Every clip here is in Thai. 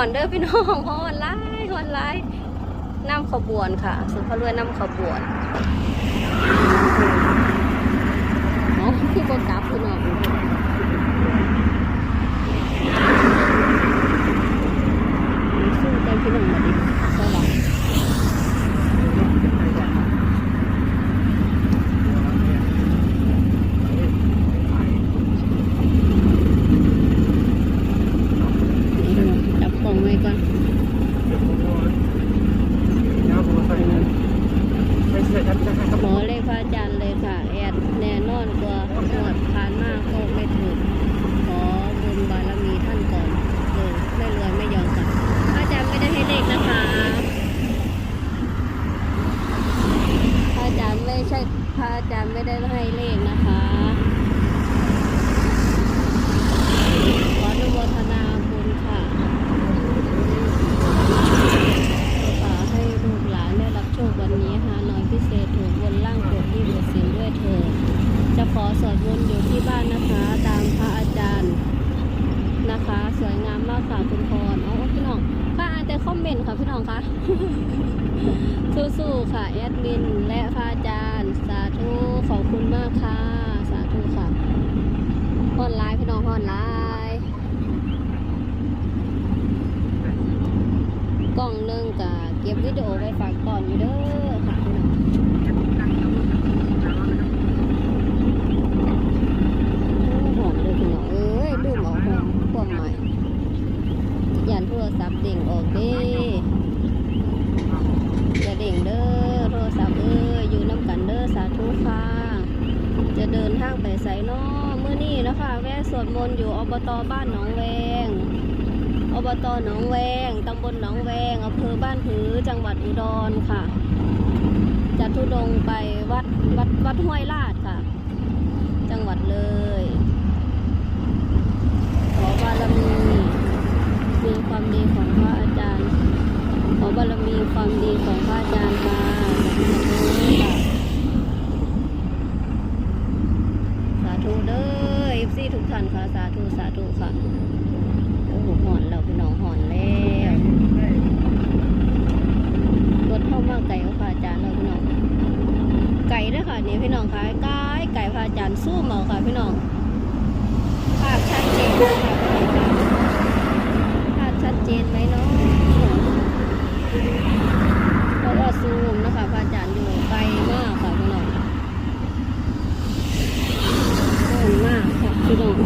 อนเด้อพี่น้องฮอนไล่ฮอนไล่น้ำขบวนค่ะสุภาพรวยน้ำขบวนอ๋อคือก็กับพี่น้องสู้ใจพี่น้องมาดิ่ะพี่น้องคะสู้ๆค่ะแอดมินและพระอาจารย์ สาธุขอบคุณมากค่ะ สาธุค่ะออนไลน์พี่น้องออนไลน์กล่องหนึ่งกับเก็บวิดีโอไว้ฝากก่อนอยู่เด้อ สาธุค่ะ จะเดินทางไปไสนอเมื่อนี้นะคะแวะสวดมนต์อยู่อบตบ้านหนองแวง อบตหนองแวงตำบลหนองแวงอำเภอบ้านผือจังหวัดอุดรค่ะ จะทุดงไปวัดวัดวัดห้วยลาด นี่พี่น้องค่ะไก่ไก่พระอาจารย์สู้เมาค่ะพี่น้องภาพชัดเจนค่ะภาพชัดเจนไหมเนาะเพราะว่าซูมนะคะพระอาจารย์อยู่ไกลมากค่ะพี่น้องไกลมากค่ะพี่น้อง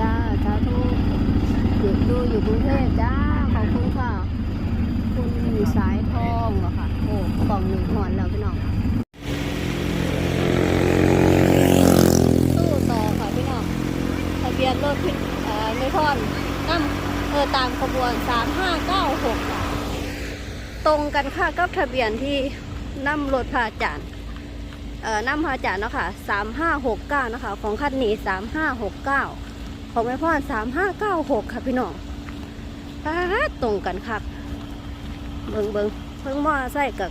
จ้าสาธุเด็กดูอยู่กรุงเทพจ้า ขอบคุณค่ะ คุณสายทองเหรอคะโอ้กล่องหนึ่งหอนแล้วพี่น้องตู้ต่อค่ะพี่น้องทะเบียนรถพิเออไม่พอนนั่มเออตามขบวน 3596ค่ะตรงกันค่ะก็ทะเบียนที่นั่มรถพาจานเอ่อน้ำพาจานเนาะค่ะ 3569 นะคะ ของคันนี้ 3569 ของแม่พ่อสามห้าเก้าหกค่ะพี่น้องตาตรงกันครับเบิงเบิงเพิ่งมอใส่กับ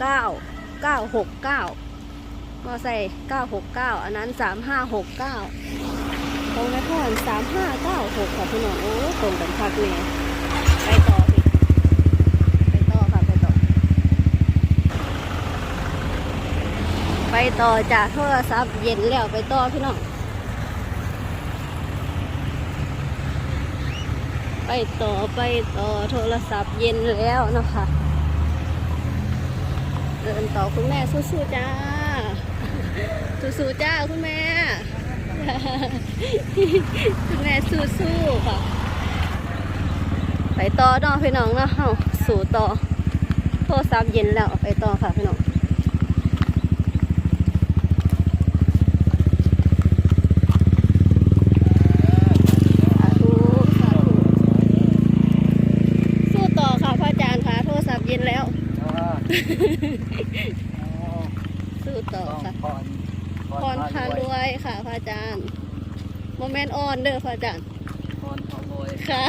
เก้าเก้าหกเก้ามอใส่เก้าหกเก้าอันนั้นสามห้าหกเก้าของแม่พ่อสามห้าเก้าหกค่ะพี่น้องโอ้ตรงกันครับเนี่ยไปต่อพี่ไปต่อค่ะไปต่อไปต่อจากโทรศัพท์เย็นแล้วไปต่อพี่น้อง ไปต่อไปต่อโทรศัพท์เย็นแล้วนะคะ เดินต่อคุณแม่สู้ๆจ้า สู้ๆจ้าคุณแม่ คุณแม่สู้ๆค่ะ ไปต่อเน้อพี่น้องเนาะเฮาสู่ต่อ โทรศัพท์เย็นแล้วไปต่อค่ะพี่น้อง สาธุสาธุสู้ต่อค่ะพระอาจารย์ค่ะโทรศัพท์เย็นแล้ว สู้ต่อค่ะพรพารวยค่ะพระอาจารย์โมเมนต์ออนเด้อพระอาจารย์พรพารวยค่ะ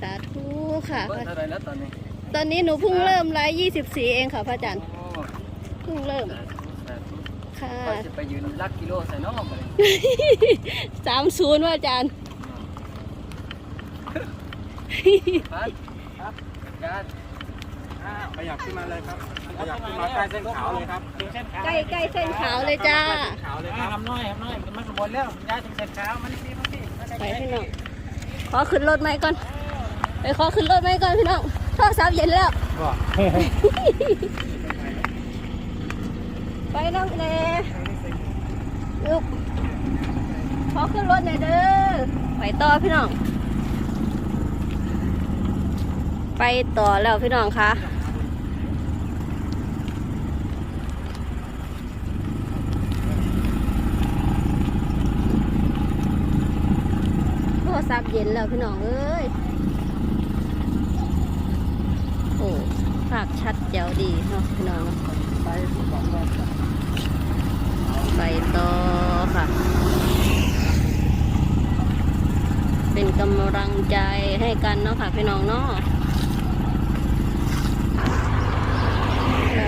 สาธุค่ะเบิร์เท่าไหรแล้วตอนนี้ตอนนี้หนูเพิ่งเริ่มไลฟ์24เองค่ะพระอาจารย์โอ้เพิ่งเริ่มสาธุสาธุค่ะคอยจะไปยืนลักกิโลใส่น้องไปเลย30ว่าอาจารย์พันครับการ ขยับขึ้นมาเลยครับขยับขึ้นมาใกล้เส้นขาวเลยครับถึงเส้นขาวใกล้ใกล้เส้นขาวเลยจ้าใกล้เส้นขาวเลยครับทำน้อยทำน้อยมันขบวนแล้วย้ายถึงเส้นขาวมันนี่มันนี่มันไปพี่น้องขอขึ้นรถไหมก่อนไปขอขึ้นรถไหมก่อนพี่น้องโทรศัพท์เย็นแล้วไปน้องเนลูกขอขึ้นรถหน่อยเด้อไปต่อพี่น้องไปต่อแล้วพี่น้องคะ โทรศัพท์เย็นแล้วพี่น้องเอ้ย โอ้ภาพชัดเจ๋วดีเนาะพี่น้องเนาะไปสองรอบไปต่อค่ะ เป็นกำลังใจให้กันเนาะค่ะพี่น้องเนาะ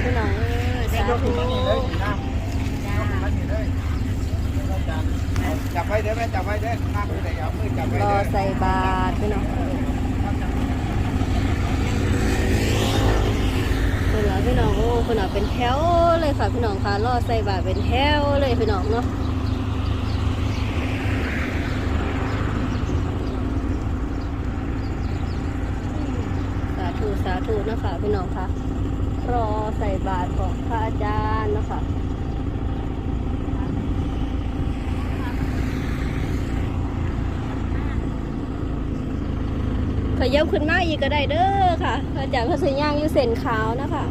พี่น้องเอ้ยสาธุ จับไว้เด้อแม่จับไว้เด้อข้างไปไหนเอามือจับไว้รอเด้อใส่บาตรพี่น้องคนละพี่น้องโอ้คนละเป็นแถวเลยค่ะพี่น้องค่ะรอใส่บาตรเป็นแถวเลยพี่น้องเนาะสาธุสาธุนะคะพี่น้องค่ะรอใส่บาตรของพระอาจารย์นะคะ ขยับขึ้นมาอีกก็ได้เด้อค่ะอาจารย์พระสัญญางอยู่เส้นขาวนะคะ